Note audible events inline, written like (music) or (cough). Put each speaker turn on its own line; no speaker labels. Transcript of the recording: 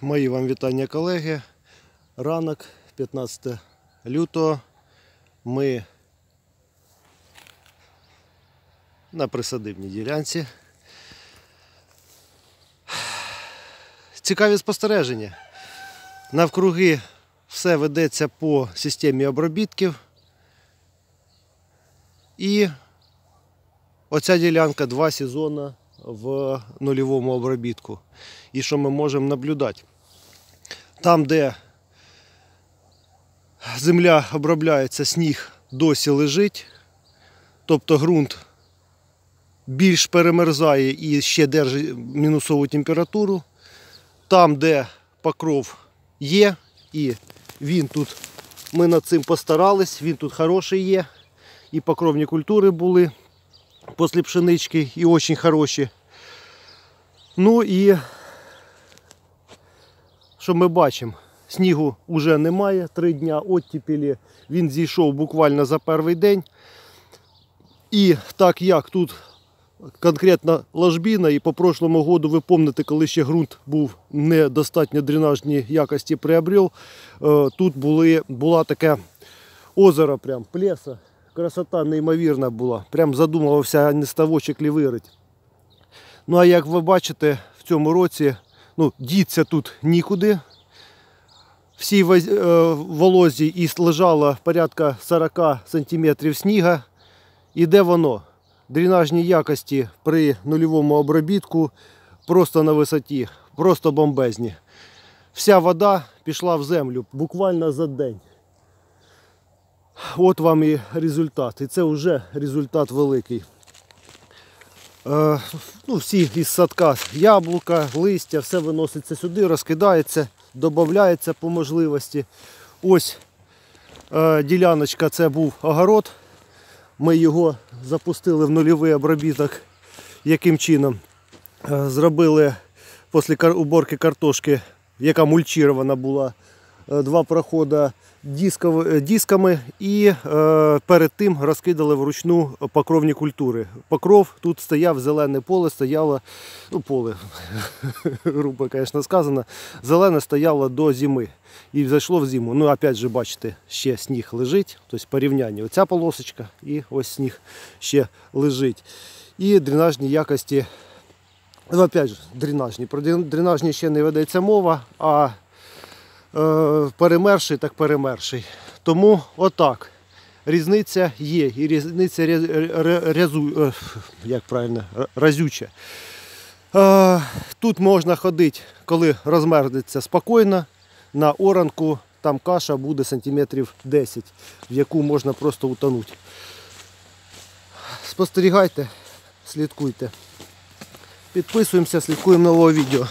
Мої вам вітання, колеги. Ранок, 15 лютого. Ми на присадибній ділянці. Цікаві спостереження. Навкруги все ведеться по системі обробітків. І оця ділянка два сезони в нульовому обробітку. І що ми можемо наблюдати? Там, де земля обробляється, сніг досі лежить, тобто ґрунт більш перемерзає і ще держить мінусову температуру. Там, де покров є, і він тут, ми над цим постарались, він тут хороший є. І покровні культури були після пшенички і дуже хороші. Ну і що ми бачимо? Снігу вже немає, три дня оттепелі. Він зійшов буквально за перший день. І так як тут конкретно ложбіна, і по прошлому году ви пам'ятаєте, коли ще ґрунт був недостатньо дренажні якості приобрел, е, тут були, була таке озеро, прям плеса. Красота неймовірна була. Прям задумувався, а не ставочок лі вирить. Ну а як ви бачите, в цьому році ну, діться тут нікуди. Всій е, волозі і лежало порядка 40 см сніга. І де воно? Дренажні якості при нульовому обробітку просто на висоті, просто бомбезні. Вся вода пішла в землю буквально за день. От вам і результат. І це вже результат великий. Е, ну, всі із садка яблука, листя, все виноситься сюди, розкидається, додається по можливості. Ось е, діляночка, це був огород. Ми його запустили в нульовий обробіток. Яким чином? Е, зробили після уборки картошки, яка мульчирована була, два проходи е, дисками і е, перед тим розкидали вручну покровні культури. Покров тут стояв зелене поле, стояло, ну поле, (laughs) грубо, звісно, сказано, зелене стояло до зими. І зайшло в зиму. Ну, опять же, бачите, ще сніг лежить, тобто порівняння. Оця полосочка і ось сніг ще лежить. І дренажні якості Ну, опять же, дренажні. Про дрен- дренажні ще не ведеться мова, а е, перемерший так перемерший. Тому отак. Різниця є. І різниця ря- ря- рязу, е, як правильно, разюча. Е, тут можна ходити, коли розмерзнеться спокійно. На оранку там каша буде сантиметрів 10, в яку можна просто утонути. Спостерігайте, слідкуйте. Підписуємося, слідкуємо нового відео.